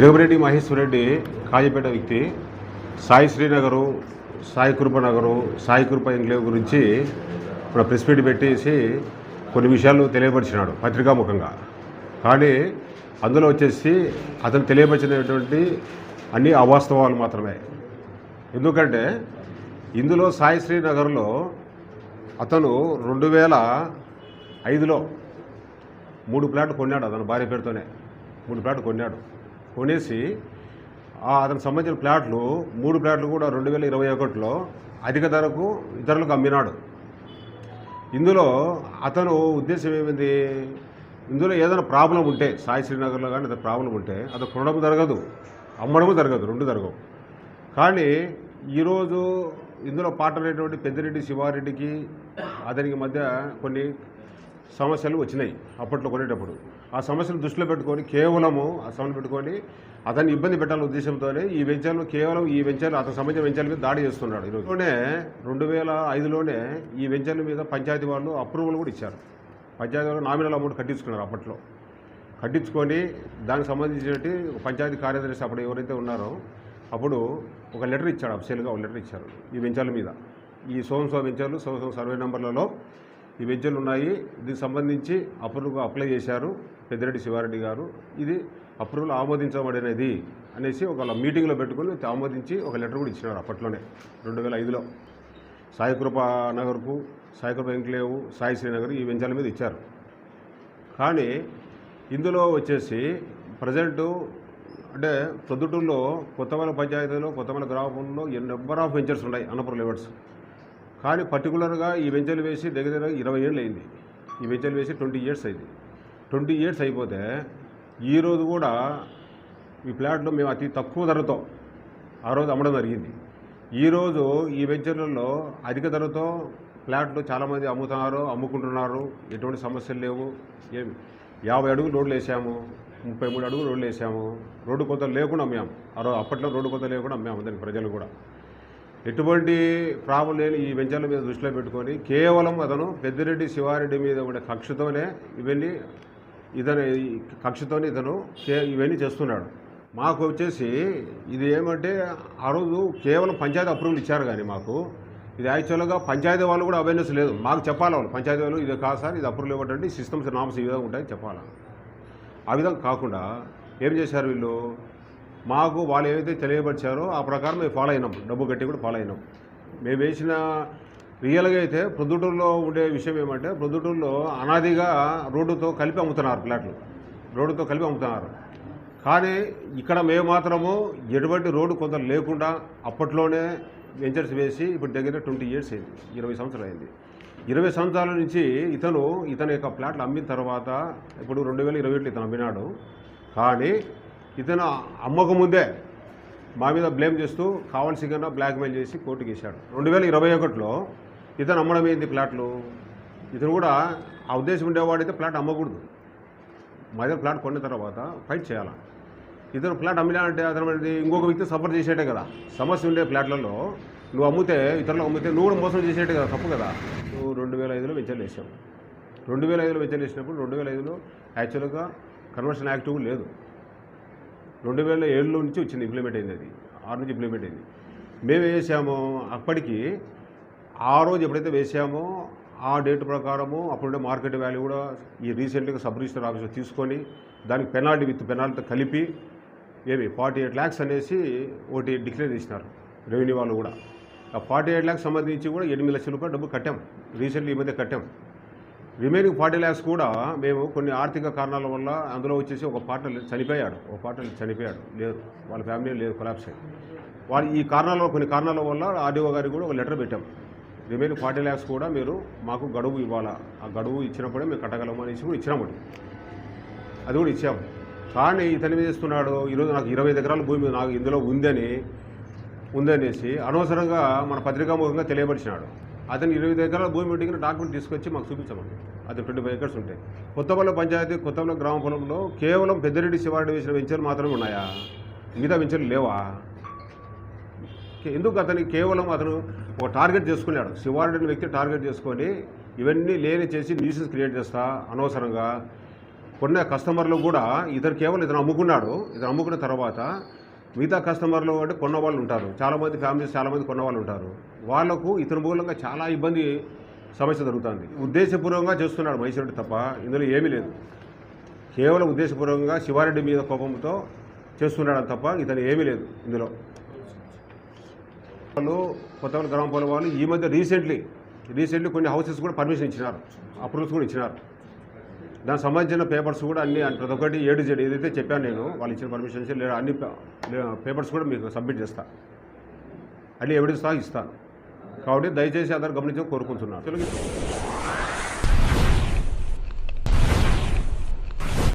ఇరగరెడ్డి మహేశ్వర్ రెడ్డి కాజీపేట వ్యక్తి. సాయి శ్రీనగరు సాయి కృప నగరు సాయి కృప ఇంగ్లేవ్ గురించి ఇప్పుడు ప్రెస్ మీట్ పెట్టేసి కొన్ని విషయాలు తెలియపరిచినాడు పత్రికాముఖంగా కానీ అందులో వచ్చేసి అతను తెలియపరిచినటువంటి అన్ని అవాస్తవాలు మాత్రమే. ఎందుకంటే ఇందులో సాయి శ్రీనగర్లో అతను రెండు వేల ఐదులో మూడు ప్లాట్లు కొన్నాడు అతను భార్య పేరుతోనే. మూడు ప్లాట్లు కొన్నాడు. కొనేసి అతనికి సంబంధించిన ప్లాట్లు మూడు ప్లాట్లు కూడా రెండు వేల ఇరవై ఒకటిలో అధిక ధరకు ఇతరులకు అమ్మినాడు. ఇందులో అతను ఉద్దేశం ఏమింది? ఇందులో ఏదైనా ప్రాబ్లం ఉంటే సాయి శ్రీనగర్లో కానీ ఏదైనా ప్రాబ్లం ఉంటే అది కొనడం జరగదు అమ్మడము జరగదు రెండు జరగవు. కానీ ఈరోజు ఇందులో పాటలైనటువంటి పెద్దిరెడ్డి శివారెడ్డికి అతనికి మధ్య కొన్ని సమస్యలు వచ్చినాయి అప్పట్లో కొనేటప్పుడు. ఆ సమస్యను దృష్టిలో పెట్టుకొని కేవలము ఆ సమస్యలు పెట్టుకొని అతన్ని ఇబ్బంది పెట్టాలనే ఉద్దేశంతోనే ఈ వెంచర్లు కేవలం ఈ వెంచర్లు అతని సంబంధించిన వెంచర్ల మీద దాడి చేస్తున్నాడు. ఈరోజులోనే రెండు వేల ఐదులోనే ఈ వెంచర్ల మీద పంచాయతీ వాళ్ళు అప్రూవల్ కూడా ఇచ్చారు. పంచాయతీ వాళ్ళు నామినల్ అమౌంట్ కట్టించుకున్నారు అప్పట్లో. కట్టించుకొని దానికి సంబంధించినట్టు పంచాయతీ కార్యదర్శి అప్పుడు ఎవరైతే ఉన్నారో అప్పుడు ఒక లెటర్ ఇచ్చాడు అఫీషియల్గా ఒక లెటర్ ఇచ్చారు ఈ వెంచర్ల మీద. ఈ సోమసో వెంచర్లు సోమసో సర్వే నెంబర్లలో ఈ వెజ్జలు ఉన్నాయి. దీనికి సంబంధించి అప్రూవల్ అప్లై చేశారు పెద్దిరెడ్డి శివారెడ్డి గారు. ఇది అప్రూవల్ ఆమోదించబడినది అనేసి ఒక మీటింగ్లో పెట్టుకొని ఆమోదించి ఒక లెటర్ కూడా ఇచ్చినారు అప్పట్లోనే రెండు వేల ఐదులో సాయికృప నగర్కు సాయికృప ఎంక్లేవు సాయి శ్రీనగర్ ఈ వెంచాల మీద ఇచ్చారు. కానీ ఇందులో వచ్చేసి ప్రజెంటు అంటే ప్రొద్దుటూరులో కొత్తమల పంచాయతీలో కొత్తమల గ్రామంలో నెంబర్ ఆఫ్ వెంచర్స్ ఉన్నాయి అన్నపూర్ లెవర్స్ కానీ పర్టికులర్గా ఈ వెంచర్లు వేసి దగ్గర దగ్గర ఇరవై ఏళ్ళు అయింది. ఈ వెంచర్లు వేసి ట్వంటీ ఇయర్స్ అయింది. ట్వంటీ ఇయర్స్ అయిపోతే ఈరోజు కూడా ఈ ఫ్లాట్లో మేము అతి తక్కువ ధరతో ఆ రోజు అమ్మడం జరిగింది. ఈరోజు ఈ వెంచర్లలో అధిక ధరతో ఫ్లాట్లు చాలామంది అమ్ముతున్నారు అమ్ముకుంటున్నారు. ఎటువంటి సమస్యలు లేవు. ఏమి యాభై అడుగులు రోడ్లు వేసాము. ముప్పై మూడు అడుగులు రోడ్లు వేసాము. రోడ్డు కొత్త లేకుండా అమ్మాము ఆ రోజు అప్పట్లో రోడ్డు కొత్త లేకుండా అమ్మాము దానికి ప్రజలు కూడా. ఎటువంటి ప్రాబ్లం లేని ఈ వెంచర్ల మీద దృష్టిలో పెట్టుకొని కేవలం అతను పెద్దిరెడ్డి శివారెడ్డి మీద ఉండే కక్షతోనే ఇవన్నీ ఇతను కక్షతోనే ఇతను ఇవన్నీ చేస్తున్నాడు. మాకు వచ్చేసి ఇది ఏమంటే ఆ రోజు కేవలం పంచాయతీ అప్రూవల్ ఇచ్చారు కానీ మాకు. ఇది యాక్చువల్గా పంచాయతీ వాళ్ళు కూడా అవేర్నెస్ లేదు. మాకు చెప్పాలి వాళ్ళు పంచాయతీ వాళ్ళు ఇది కాదు సార్ ఇది అప్రూవల్ ఇవ్వటండి సిస్టమ్స్ నామ్స్ ఈ విధంగా ఉంటాయని చెప్పాలి? ఆ విధంగా కాకుండా ఏం చేశారు వీళ్ళు? మాకు వాళ్ళు ఏవైతే తెలియపరిచారో ఆ ప్రకారం మేము ఫాలో అయినాం. డబ్బు కట్టి కూడా ఫాలో అయినాం. మేము వేసిన రియల్గా అయితే ప్రొద్దుటూరులో ఉండే విషయం ఏమంటే ప్రొద్దుటూరులో అనాదిగా రోడ్డుతో కలిపి అమ్ముతున్నారు ప్లాట్లు రోడ్డుతో కలిపి అమ్ముతున్నారు. కానీ ఇక్కడ మేము మాత్రము ఎటువంటి రోడ్డు కొంత లేకుండా అప్పట్లోనే వెంచర్స్ వేసి ఇప్పుడు దగ్గర ట్వంటీ ఇయర్స్ అయింది. ఇరవై సంవత్సరాలు అయింది. ఇరవై సంవత్సరాల నుంచి ఇతను ఇతని యొక్క ప్లాట్లు అమ్మిన తర్వాత ఇప్పుడు రెండు వేల ఇరవై ఏళ్ళు ఇతను అమ్మినాడు. కానీ ఇతను అమ్మకముందే మా మీద బ్లేమ్ చేస్తూ కావాల్సిన బ్లాక్మెయిల్ చేసి కోర్టు వేశాడు రెండు వేల ఇరవై ఒకటిలో ఇతను అమ్మడం ఏంది ప్లాట్లు ఇతను కూడా ఆ ఉద్దేశం ఉండేవాడైతే ప్లాట్ అమ్మకూడదు. మా దగ్గర ప్లాట్ కొన్న తర్వాత ఫైట్ చేయాలి? ఇతను ప్లాట్ అమ్మినా అంటే అతను ఇంకొక వ్యక్తి సఫర్ చేసేటే కదా. సమస్య ఉండే ప్లాట్లలో నువ్వు అమ్మితే ఇతరులకు అమ్మితే నువ్వు కూడా మోసం చేసేటే కదా తప్పు కదా? నువ్వు రెండు వేల ఐదులో వెంచర్లు వేసావు రెండు వేల ఐదులో వెంచర్లు వేసినప్పుడు రెండు వేల ఐదులో యాక్చువల్గా కన్వర్షన్ యాక్టివ్ లేదు. రెండు వేల ఏడులో నుంచి వచ్చింది ఇంప్లిమెంట్ అయింది అది. ఆరు నుంచి ఇంప్లిమెంట్ అయింది. మేము వేసాము అప్పటికి ఆ రోజు ఎప్పుడైతే వేసామో ఆ డేట్ ప్రకారము అప్పుడుండే మార్కెట్ వాల్యూ కూడా ఈ రీసెంట్గా సబ్ రిజిస్టర్ ఆఫీస్లో తీసుకొని దానికి పెనాల్టీ విత్ పెనాల్టీతో కలిపి ఏమి ఫార్టీ ఎయిట్ ల్యాక్స్ అనేసి ఒకటి డిక్లేర్ చేసినారు రెవెన్యూ వాళ్ళు కూడా. ఆ ఫార్టీ ఎయిట్ ల్యాక్స్ సంబంధించి కూడా ఎనిమిది లక్షల రూపాయలు డబ్బు కట్టాం. రీసెంట్లీ ఈ మధ్య కట్టాం. రిమైనింగ్ ఫార్టీ ల్యాక్స్ కూడా మేము కొన్ని ఆర్థిక కారణాల వల్ల అందులో వచ్చేసి ఒక పార్ట్నర్ చనిపోయాడు. ఒక పార్ట్నర్ చనిపోయాడు. లేదు వాళ్ళ ఫ్యామిలీ లేదు కొలాప్స్ అయ్యి వాళ్ళు ఈ కారణాల కొన్ని కారణాల వల్ల ఆర్డీఓ గారికి కూడా ఒక లెటర్ పెట్టాం. రిమైనింగ్ ఫార్టీ ల్యాక్స్ కూడా మీరు మాకు గడువు ఇవ్వాలా. ఆ గడువు ఇచ్చినప్పుడే మేము కట్టగలము అనేసి కూడా ఇచ్చినాము అది కూడా ఇచ్చాము కానీ ఇతను ఏం చేస్తున్నాడు? ఈరోజు నాకు ఇరవై ఎకరాల భూమి నాకు ఇందులో ఉందని ఉందనేసి అనవసరంగా మన పత్రికాముఖంగా తెలియపరిచినాడు. అతను ఇరవై ఎకరాల భూమి అడిగిన డాక్యుమెంట్ తీసుకొచ్చి మాకు చూపించమని. అది ట్వంటీ ఫైవ్ ఎకర్స్ ఉంటాయి కొత్తపల్లి పంచాయతీ కొత్తపల్లి గ్రామ పొలంలో కేవలం పెద్దిరెడ్డి శివారెడ్డి వేసిన వెంచర్లు మాత్రమే ఉన్నాయా? మిగతా వెంచర్లు లేవా? ఎందుకు అతనికి కేవలం అతను ఒక టార్గెట్ చేసుకున్నాడు? శివారెడ్డిని వ్యక్తి టార్గెట్ చేసుకొని ఇవన్నీ లేని చేసి న్యూసెస్ క్రియేట్ చేస్తా అనవసరంగా. కొన్న కస్టమర్లు కూడా ఇతను కేవలం ఇతను అమ్ముకున్నాడు. ఇతను అమ్ముకున్న తర్వాత మిగతా కస్టమర్లు అంటే కొన్న వాళ్ళు ఉంటారు చాలామంది ఫ్యామిలీస్ చాలామంది కొన్నవాళ్ళు ఉంటారు. వాళ్ళకు ఇతని మూలంగా చాలా ఇబ్బంది సమస్య జరుగుతుంది. ఉద్దేశపూర్వకంగా చేస్తున్నాడు మైసూరెడ్డి తప్ప ఇందులో ఏమీ లేదు. కేవలం ఉద్దేశపూర్వకంగా శివారెడ్డి మీద కోపంతో చేస్తున్నాడు తప్ప ఇతను ఏమీ లేదు ఇందులో. వాళ్ళు కొత్తపల్లి గ్రామ వాళ్ళు ఈ మధ్య రీసెంట్లీ రీసెంట్లీ కొన్ని హౌసెస్ కూడా పర్మిషన్ ఇచ్చినారు. అప్రూవల్స్ కూడా ఇచ్చినారు. దానికి సంబంధించిన పేపర్స్ కూడా అన్ని ప్రతి ఒక్కటి ఏడు జెడ్ ఏదైతే చెప్పాను నేను వాళ్ళు ఇచ్చిన పర్మిషన్స్ లేదా అన్ని పేపర్స్ కూడా మీకు సబ్మిట్ చేస్తాను అన్ని ఎవిడెన్స్ తా ఇస్తాను. కాబట్టి దయచేసి అందరు గమనించని కోరుకుంటున్నాను. తెలుగు